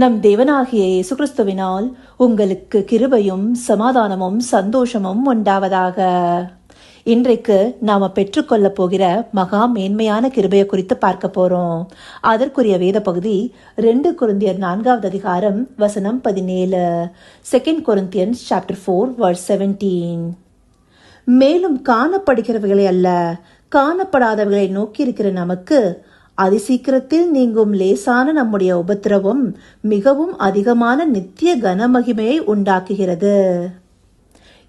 நம் தேவனாகிய இயேசு கிறிஸ்துவினால் உங்களுக்கு கிருபையும் சமாதானமும் சந்தோஷமும் உண்டாவதாக. இன்றைக்கு நாம பெற்றுக்கொள்ள போகிற மகா மேன்மையான கிருபையை குறித்து பார்க்க போறோம். அதற்குரிய வேத பகுதி ரெண்டு குருந்தியர் நான்காவது அதிகாரம் வசனம் பதினேழு. Second Corinthians chapter four verse seventeen மேலும் காணப்படுகிறவைகளை அல்ல காணப்படாதவைகளை நோக்கியிருக்கிற நமக்கு அதிசீக்கிரத்தில் நீங்கும் லேசான நம்முடைய உபத்திரவம் மிகவும் அதிகமான நித்திய கனமகிமையை உண்டாக்குகிறது.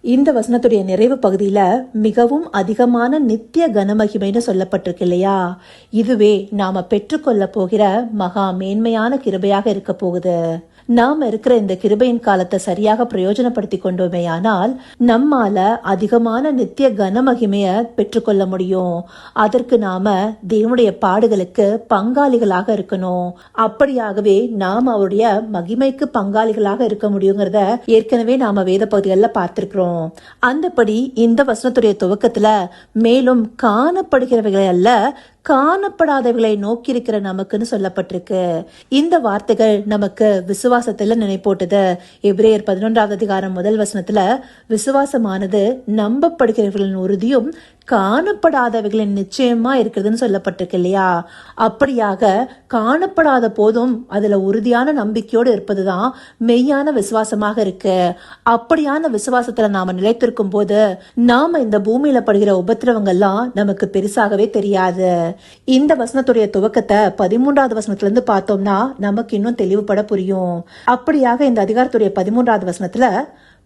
இந்த வசனத்துடைய நிறைவு பகுதியில் மிகவும் அதிகமான நித்திய கனமகிமைன்னு சொல்லப்பட்டிருக்கு இல்லையா? இதுவே நாம் பெற்றுக்கொள்ள போகிற மகா மேன்மையான கிருபையாக இருக்க போகுது. நாம் இருக்கிற இந்த கிருபையின் காலத்தை சரியாக பிரயோஜனப்படுத்தி கொண்டோமேயானால் நம்மால அதிகமான நித்திய கனமகிமைய பெற்றுக்கொள்ள முடியும். அதற்கு நாம தேவனுடைய பாடுகளுக்கு பங்காளிகளாக இருக்கணும். அப்படியாகவே நாம் அவருடைய மகிமைக்கு பங்காளிகளாக இருக்க முடியுங்கிறத ஏற்கனவே நாம வேத பகுதிகளில் பார்த்திருக்கிறோம். அந்தபடி இந்த வசனத்துடைய துவக்கத்துல மேலும் காணப்படுகிறவைகளை அல்ல காணப்படாதவைகளை நோக்கி இருக்கிற நமக்குன்னு சொல்லப்பட்டிருக்கு. இந்த வார்த்தைகள் நமக்கு விசுவாசத்துல நினைப்போட்டது. எப்ரேயர் பதினொன்றாவது அதிகாரம் முதல் வசனத்துல விசுவாசமானது நம்பப்படுகிறவர்களின் உறுதியும் காணப்படாதவைகளின் நிச்சயமா இருக்கிறதுன்னு சொல்லப்பட்டிருக்கு இல்லையா? அப்படியாக காணப்படாத போதும் அதுல உறுதியான நம்பிக்கையோடு இருப்பதுதான் மெய்யான விசுவாசமாக இருக்கு. அப்படியான விசுவாசத்துல நாம நிலைத்திருக்கும் போது நாம இந்த பூமியில படுகிற உபத்திரவங்கள்லாம் நமக்கு பெருசாகவே தெரியாது. இந்த வசனத்துடைய துவக்கத்தை பதிமூன்றாவது வசனத்துல இருந்து பார்த்தோம்னா நமக்கு இன்னும் தெளிவுபட புரியும். அப்படியாக இந்த அதிகாரத்துடைய பதிமூன்றாவது வசனத்துல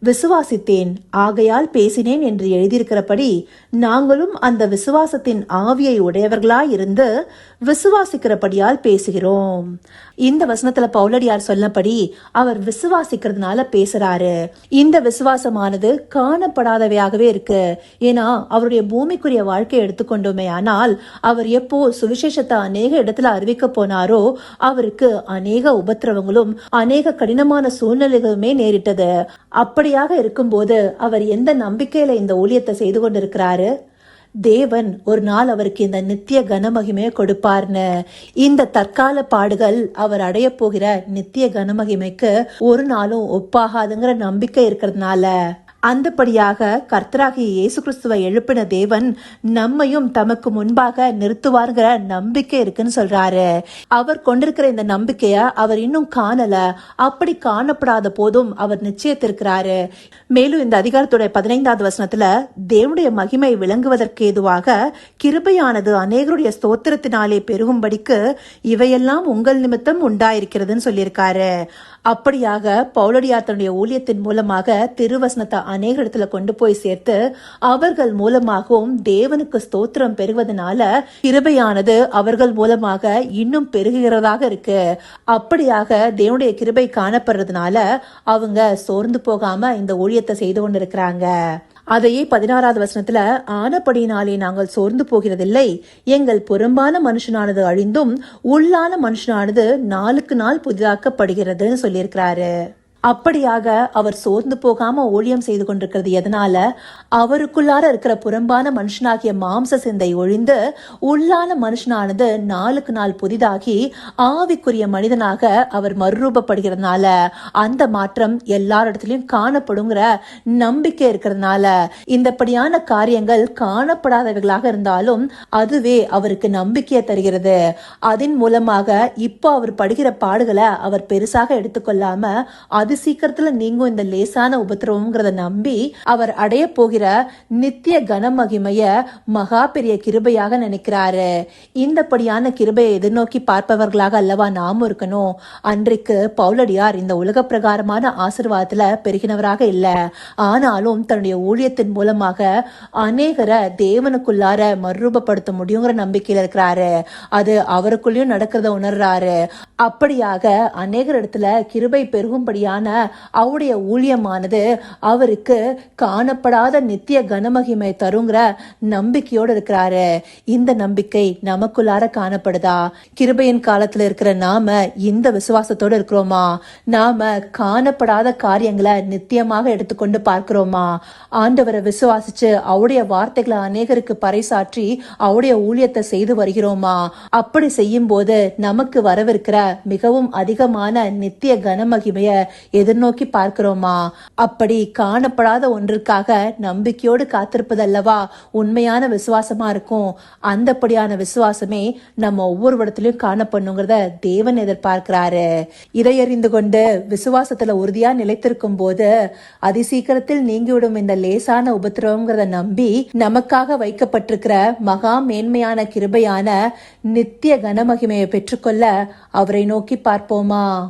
விசுவாசித்தேன். ஆகையால் பேசினேன் என்று எழுதியிருக்கிறபடி நாங்களும் அந்த விசுவாசத்தின் ஆவியை உடையவர்களாயிருந்து விசுவாசிக்கிறபடியால் பேசுகிறோம். இந்த வசனத்துல பவுலடியார் சொன்னபடி அவர் விசுவாசிக்கிறதுனால பேசுறாரு. இந்த விசுவாசமானது காணப்படாதவையாகவே இருக்கு. ஏன்னா அவருடைய பூமிக்குரிய வாழ்க்கையை எடுத்துக்கொண்டோமே ஆனால் அவர் எப்போ சுவிசேஷத்தை அநேக இடத்துல அறிவிக்க போனாரோ அவருக்கு அநேக உபத்திரவங்களும் அநேக கடினமான சூழ்நிலைகளுமே நேரிட்டது. அப்படி இப்படியாக இருக்கும்போது அவர் எந்த நம்பிக்கையில இந்த ஊழியத்தை செய்து கொண்டிருக்கிறாரு? தேவன் ஒரு நாள் அவருக்கு இந்த நித்திய கனமகிமையை கொடுப்பார்னு. இந்த தற்கால பாடுகள் அவர் அடைய போகிற நித்திய கனமகிமைக்கு ஒரு நாளும் ஒப்பாகாதுங்கிற நம்பிக்கை இருக்கிறதுனால. அந்தபடியாக கர்த்தராகிய இயேசு கிறிஸ்துவை எழுப்பின தேவன் நம்மையும் தமக்கு முன்பாக நிறுத்துவாருங்கிற நம்பிக்கை இருக்குன்னு சொல்றாரு. அவர் கொண்டிருக்கிற இந்த நம்பிக்கைய அவர் இன்னும் காணல. அப்படி காணப்படாத போதும் அவர் நிச்சயத்திருக்கிறாரு. மேலும் இந்த அதிகாரத்துடைய பதினைந்தாவது வசனத்துல தேவனுடைய மகிமை விளங்குவதற்கு ஏதுவாக கிருபையானது அநேகருடைய ஸ்தோத்திரத்தினாலே பெருகும்படிக்கு இவையெல்லாம் உங்கள் நிமித்தம் உண்டாயிருக்கிறதுன்னு சொல்லியிருக்காரு. அப்படியாக பவுலடியார் தன்னுடைய ஊழியத்தின் மூலமாக திருவசனத்தை அநேக இடத்துல கொண்டு போய் சேர்த்து அவர்கள் மூலமாகவும் தேவனுக்கு ஸ்தோத்திரம் பெறுவதனால கிருபையானது அவர்கள் மூலமாக இன்னும் பெருகுகிறதாக இருக்கு. அப்படியாக தேவனுடைய கிருபை காணப்படுறதுனால அவங்க சோர்ந்து போகாம இந்த ஊழியத்தை செய்து கொண்டு இருக்கிறாங்க அதையே பதினாறாவது வசனத்துல ஆனப்படியினாலே நாங்கள் சோர்ந்து போகிறதில்லை. எங்கள் புறம்பான மனுஷனானது அழிந்தும் உள்ளான மனுஷனானது நாளுக்கு நாள் புதிதாக்கப்படுகிறதுன்னு சொல்லியிருக்கிறாரு. அப்படியாக அவர் சோர்ந்து போகாம ஊழியம் செய்து கொண்டிருக்கிறது. எதனால? அவருக்குள்ளார இருக்கிற புறம்பான மனுஷனாகிய மாம்ச சிந்தை ஒழிந்து உள்ளான மனுஷனானது நாளுக்கு நாள் புதிதாகி ஆவிக்குரிய மனிதனாக அவர் மறுரூபப்படுகிறதுனால அந்த மாற்றம் எல்லாரிடத்திலையும் காணப்படுங்கிற நம்பிக்கை இருக்கிறதுனால இந்தப்படியான காரியங்கள் காணப்படாதவர்களாக இருந்தாலும் அதுவே அவருக்கு நம்பிக்கையை தருகிறது. அதன் மூலமாக இப்போ அவர் படுகிற பாடுகளை அவர் பெருசாக எடுத்துக்கொள்ளாம அது சீக்கிரத்துல நீங்கும் இந்த லேசான உபத்திரவம்ங்கிறத நம்பி அவர் அடைய போகிற நித்திய கனமகிமைய மகா பெரிய கிருபையாக நினைக்கிறாரு. இந்தப்படியான கிருபையை எதிர்நோக்கி பார்ப்பவர்களாக அல்லவா நாமும் இருக்கணும். அன்றைக்கு பவுலடியார் இந்த உலக பிரகாரமான ஆசிர்வாதத்துல பெருகினவராக இல்ல. ஆனாலும் தன்னுடைய ஊழியத்தின் மூலமாக அநேகரை தேவனுக்குள்ளார மறுரூபப்படுத்த முடியுங்கிற நம்பிக்கையில இருக்கிறாரு. அது அவருக்குள்ளேயும் நடக்கிறத உணர்றாரு. அப்படியாக அநேகர் இடத்துல கிருபை பெருகும்படியான கிருபையான அவருடைய ஊழியமானது அவருக்கு காணப்படாத நித்திய கனமகிமை தருங்கிற நம்பிக்கையோடு இருக்கிறாரு. இந்த நம்பிக்கை நமக்குள்ளார காணப்படுதா? கிருபையின் காலத்துல இருக்கிற நாம இந்த விசுவாசத்தோடு இருக்கிறோமா? நாம காணப்படாத காரியங்களை நித்தியமாக எடுத்துக்கொண்டு பார்க்கிறோமா? ஆண்டவரை விசுவாசிச்சு அவருடைய வார்த்தைகளை அநேகருக்கு பறைசாற்றி அவருடைய ஊழியத்தை செய்து வருகிறோமா? அப்படி செய்யும் போது நமக்கு வரவிருக்கிற மிகவும் அதிகமான நித்திய கனமகிமைய எதிர்நோக்கி பார்க்கிறோமா? அப்படி காணப்படாத ஒன்றிற்காக நம்பிக்கையோடு காத்திருப்பதல்லவா? உண்மையான விசுவாசமா இருக்கும். அந்தப்படியான விசுவாசமே நம்ம ஒவ்வொரு இடத்துலயும் காணப்படணுங்கிறத தேவன் எதிர்பார்க்கிறாரு. இதை அறிந்து கொண்டு விசுவாசத்துல உறுதியா நிலைத்திருக்கும் போது அதிசீக்கிரத்தில் நீங்கிவிடும் இந்த லேசான உபத்திரவங்கிறத நம்பி நமக்காக வைக்கப்பட்டிருக்கிற மகா மேன்மையான கிருபையான நித்திய கனமகிமையை பெற்றுக்கொள்ள அவரை நோக்கி பார்ப்போமா?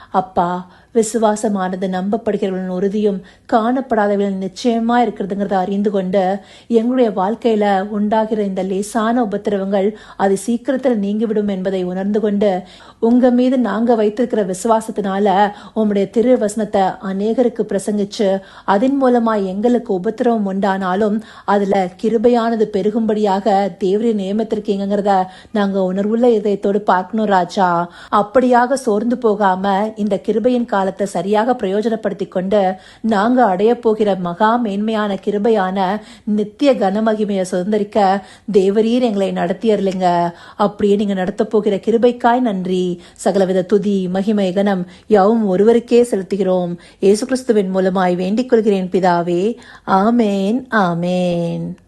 அப்பா விசுவாசமானது நம்பப்படுகிறவர்களின் உறுதியும் காணப்படாதவர்களின் நிச்சயமா இருக்கிறதுங்கிறத அறிந்து கொண்டு எங்களுடைய வாழ்க்கையில உண்டாகிற இந்த லேசான உபத்திரவங்கள் அது சீக்கிரத்தில் நீங்கிவிடும் என்பதை உணர்ந்து கொண்டு உங்க மீது நாங்க வைத்திருக்கிற விசுவாசத்தினால உங்களுடைய திரு வசனத்தை அநேகருக்கு பிரசங்கிச்சு அதன் மூலமா எங்களுக்கு உபத்திரவம் உண்டானாலும் அதுல கிருபையானது பெருகும்படியாக தேவரின் நியமித்திருக்கீங்கிறத நாங்க உணர்வுள்ள இதயத்தோடு பார்க்கணும் ராஜா. அப்படியாக சோர்ந்து போகாம இந்த கிருபையின் காலத்தை சரியாக பிரயோஜனப்படுத்தி கொண்டு நாங்க அடைய போகிற மகா மேன்மையான கிருபையான நித்திய கனமகிமையை சுதந்திரிக்க தேவரீர் எங்களை நடத்தியர்லிங்க அப்படியே நீங்க நடத்த போகிற கிருபைக்காய் நன்றி. சகலவித துதி மகிமை கனம் யாவும் ஒருவருக்கே செலுத்துகிறோம். இயேசு கிறிஸ்துவின் மூலமாய் வேண்டிக் கொள்கிறேன் பிதாவே. ஆமேன் ஆமேன்.